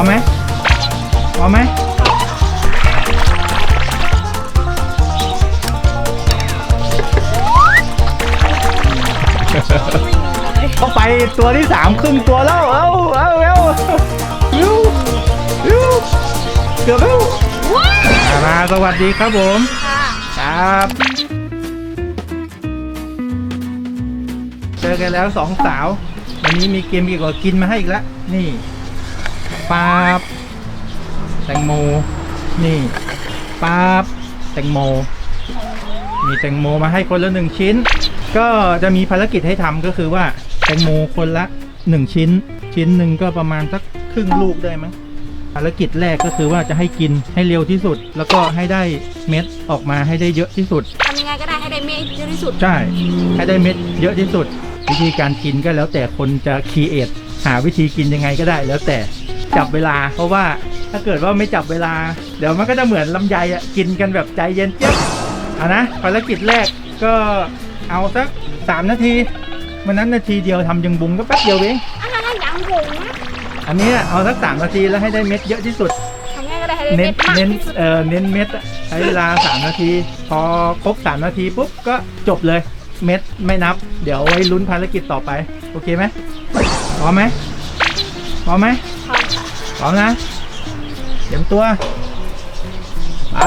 อมไหมพร้อมไหมเข้าไปตัวที่สามครึ่งตัวแล้ว เอ้าเอ้าเอ้ายูยูเกือบแล้วอ่ามาสวัสดีครับผมค่ะครับเจอกันแล้วสองสาว วันนี้มีเกมเกี่ยวกับกินมาให้อีกแล้ว นี่ ปาบแตงโม นี่ปาบแตงโม มีแตงโมมาให้คนละหนึ่งชิ้น ก็จะมีภารกิจให้ทำก็คือว่าแตงโมคนละหนึ่งชิ้น ชิ้นหนึ่งก็ประมาณสักครึ่งลูกได้มั้งภารกิจแรกก็คือว่าจะให้กินให้เร็วที่สุด แล้วก็ให้ได้เม็ดออกมาให้ได้เยอะที่สุดทำยังไงก็ได้ให้ได้เมฆเยอะที่สุดใช่ให้ได้เม็ดเยอะที่สุด วิธีการกินก็แล้วแต่คนจะคีเอทหาวิธีกินยังไงก็ได้แล้วแต่ จับเวลา เพราะว่าถ้าเกิดว่าไม่จับเวลา เดี๋ยวมันก็จะเหมือนลำไยอะกินกันแบบใจเย็นเจี๊ยบอะนะภารกิจแรกก็เอาสักสามนาทีวันนั้นนาทีเดียวทำยังบุงก็แป๊บเดียวเองอันนั้นยังหงอันนี้เอาสักสามนาทีแล้วให้ได้เม็ดเยอะที่สุดทำยังไงก็ได้ให้ได้เน้เม็นดมากเน้นที่สุดเอ่อเน้นเม็ดอะใช้เวลา3นาที พอครบ3นาทีปุ๊บก็จบเลยเม็ดไม่นับ เดี๋ยวไว้ลุ้นภารกิจต่อไป โอเคไหมพร้อมไหมพร้อมไหมครับ พร้อมนะเตรียมตัว ไป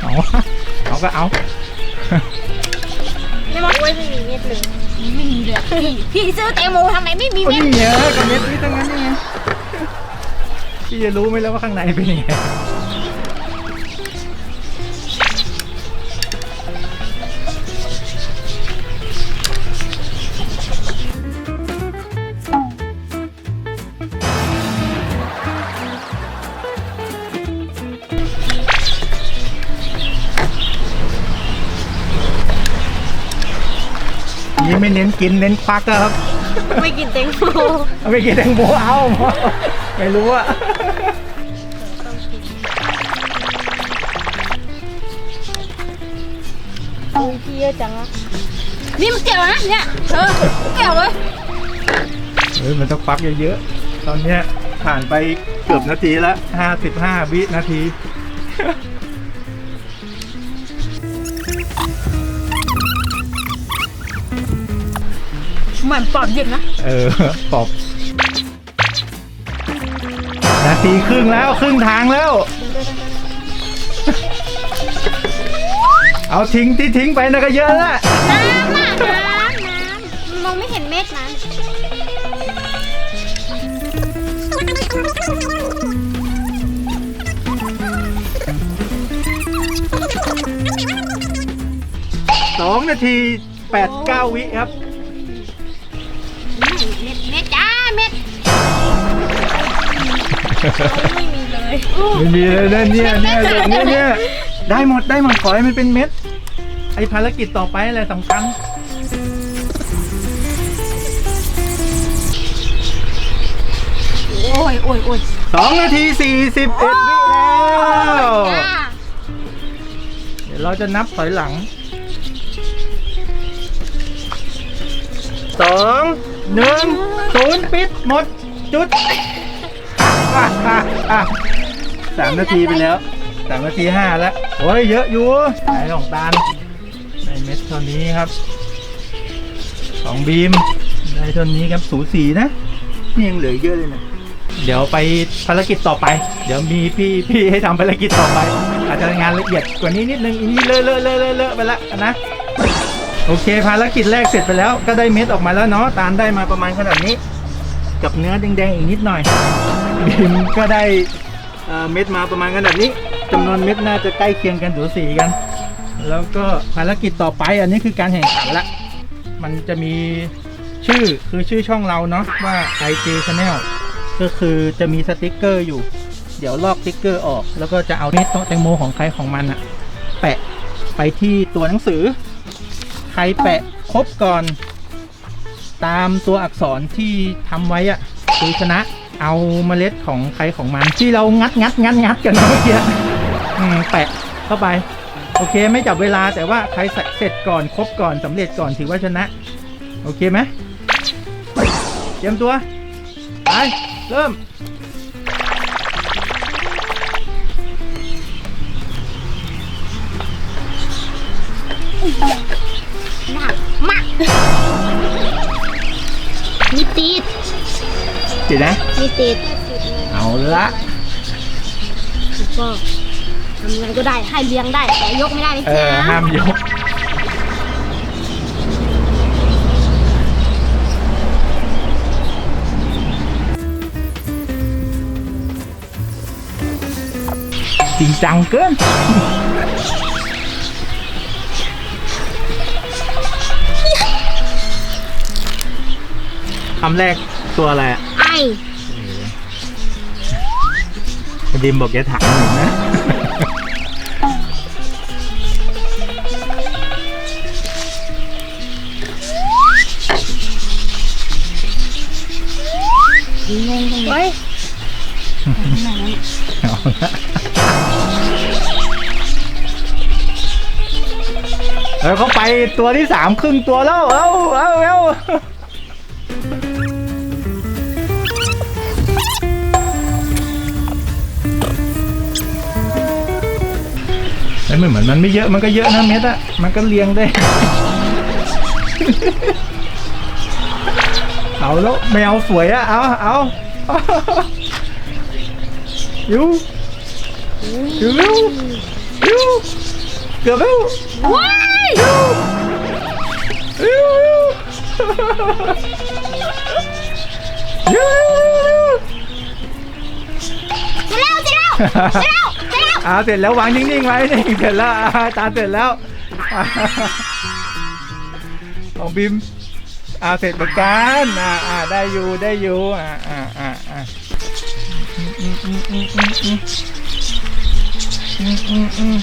เอาเอาก็เอาไม่มองไว้ไม่มีเม็ดเลยไม่มีเลยพี่พี่ซื้อแตงโมทำไมไม่มีโอ้เม็นี่ดไงกับเม็ดนี้ทั้งนั้นนี่ไงพี่จะรู้ไหมแล้วว่าข้างในเป็นยังไง นี่ไม่เน้นกินเน้นควักอะครับ ไม่กินแตงโมเอาไปกินแตงโมเอาไม่รู้อะอุ้ยพี่เยอะจังอะนี่มันเกี่ยวนะเนี่ยเออเกี่ยวเลยเฮ้ยมันต้องควักเยอะๆตอนเนี้ยผ่านไปเกือบนาทีละห้าสิบห้าวินาที เหมือนปอบหยิบนะ เออปอบนาทีครึ่งแล้วครึ่งทางแล้ว เอาทิ้งที่ทิ้งไปนะก็เยอะละ น้ำอะน้ำน้ำมองไม่เห็นเม็ดนะสองนาทีแปดเก้าวิครับ ไม่มีเลยไม่มีเลยนะเนี่ยเนี่ยเด็กเนี่ยเนี่ยได้หมดได้หมดขอให้มันเป็นเม็ด ไอภารกิจต่อไปอะไรสำคัญโอ้ยโอ้ยโอ้ยสองนาทีสี่สิบเอ็ดวิแล้วจ้าเดี๋ยวเราจะนับถอยหลังสองหนึ่งศูนย์ปิดหมดจุดอะอะอะ สามนาทีไปแล้วสามนาทีห้าแล้วโอ้ยเยอะอยู่ไหนของตาลในเม็ดเท่านี้ครับของบีมได้เท่านี้ครับสูสีนะนี่ยังเหลือเยอะเลยนะเดี๋ยวไปภารกิจต่อไป เดี๋ยวมีพี่พี่ให้ทำภารกิจต่อไป อาจจะงานละเอียดกว่านี้นิดนึงอันนี้เลอะเลอะเลอะเลอะเลอะไปละนะโอเค ภารกิจแรกเสร็จไปแล้วก็ได้เม็ดออกมาแล้วเนาะตาลได้มาประมาณขนาดนี้ กับเนื้อแดงๆอีกนิดหน่อย บิมก็ได้เอ่อเม็ดมาประมาณขนาดนี้จำนวนเม็ดน่าจะใกล้เคียงกันสูสีกัน แล้วก็ภารกิจต่อไปอันนี้คือการแข่งขันละ มันจะมีชื่อคือชื่อช่องเราเนาะว่า IG Channel ก็คือจะมีสติกเกอร์อยู่ เดี๋ยวลอกสติกเกอร์ออก แล้วก็จะเอาเม็ดแตงโมของใครของมันอะแปะไปที่ตัวหนังสือ ใครแปะครบก่อน ตามตัวอักษรที่ทำไว้อะคือชนะ เอาเมล็ดของใครของมันที่เรางัดงัดงัดงัดกันเมื่อกี้แปะเข้าไป โอเคไม่จับเวลาแต่ว่าใครเสร็จก่อนครบก่อนสำเร็จก่อนถือว่าชนะ โอเคไหมเตรียมตัวไปเริ่มหนักมากมีติด จิตนะมีติดเอาละก็ทำยังไงก็ได้ให้เลี้ยงได้ แต่ยกไม่ได้นะเอจ๊อห้าะมยกจริงจังเกิน คำแรก ตัวอะไรอะไอดิมบอกแกถังหนึ่งนะ งงจังเลยเอาละแล้วเขาไปตัวที่สามครึ่งตัวแล้ว เอ้าเอ้าเอ้า แต่ไม่เหมือนมันไม่เยอะมันก็เยอะนะเม็ดอะมันก็เลียงได้ เอาแล้วแมวสวยอะเอาเอายูยูยูยูเกือบแล้วว้ายยูยูเสร็จแล้วเสร็จแล้วเสร็จแล้วเสร็จแล้ว อ่าเสร็จแล้ววางนิ่งๆไว้นี่เสร็จแล้วอ่าตาเสร็จแล้วอ่าของบิมอ่าเสร็จเหมือนกันอ่าอ่าได้อยู่ได้อยู่อ่าอ่าอ่าอ่าอืมอืมอืมอืมอืมอืมอืมอืม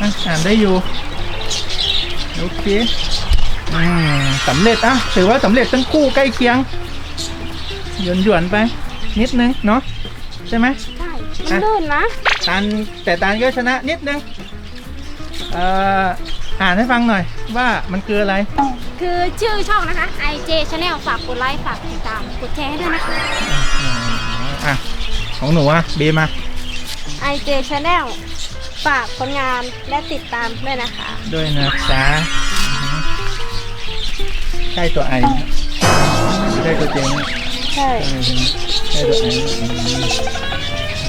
อะอ่านได้อยู่โอเคอืมสำเร็จอะถือว่าสำเร็จทั้งคู่ใกล้เคียงหยวนหยวนๆไป นิดนึงเนาะใช่ไหม ใช่ มันลื่นนะ ตานแต่ตานก็ชนะนิดนึงเอ่ออ่านให้ฟังหน่อยว่ามันคืออะไร คือชื่อช่องนะคะ IJ Channel ฝากกดไลค์ฝากติดตามกดแชร์ให้ด้วยนะคะ อะ ของหนูอะบีมา IJ Channel ฝากผลงานและติดตามด้วยนะคะ ด้วยนะจ๊ะอือฮึใช่ตัวไอไหมใช่ตัวเจงไหมใช่ใช่ตัวไออืม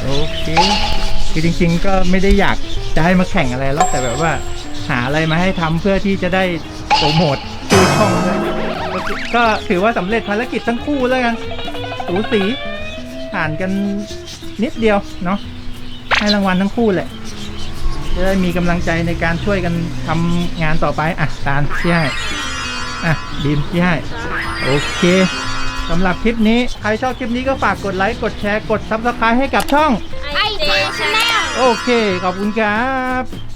โอเค คือจริง ๆ ก็ไม่ได้อยากจะให้มาแข่งอะไรหรอกแต่แบบว่าหาอะไรมาให้ทำเพื่อที่จะได้โปรโมทชื่อช่องด้วยก็ถือว่าสำเร็จภารกิจทั้งคู่แล้วกันสูสีผ่านกันนิดเดียวเนาะให้รางวัลทั้งคู่แหละจะได้มีกำลังใจในการช่วยกันทำงานต่อไปอะตาลที่ให้อะบีมที่ให้โอเคสำหรับคลิปนี้ ใครชอบคลิปนี้ก็ฝากกดไลค์ กดแชร์ กด Subscribe ให้กับช่อง IJ Channel โอเค ขอบคุณครับ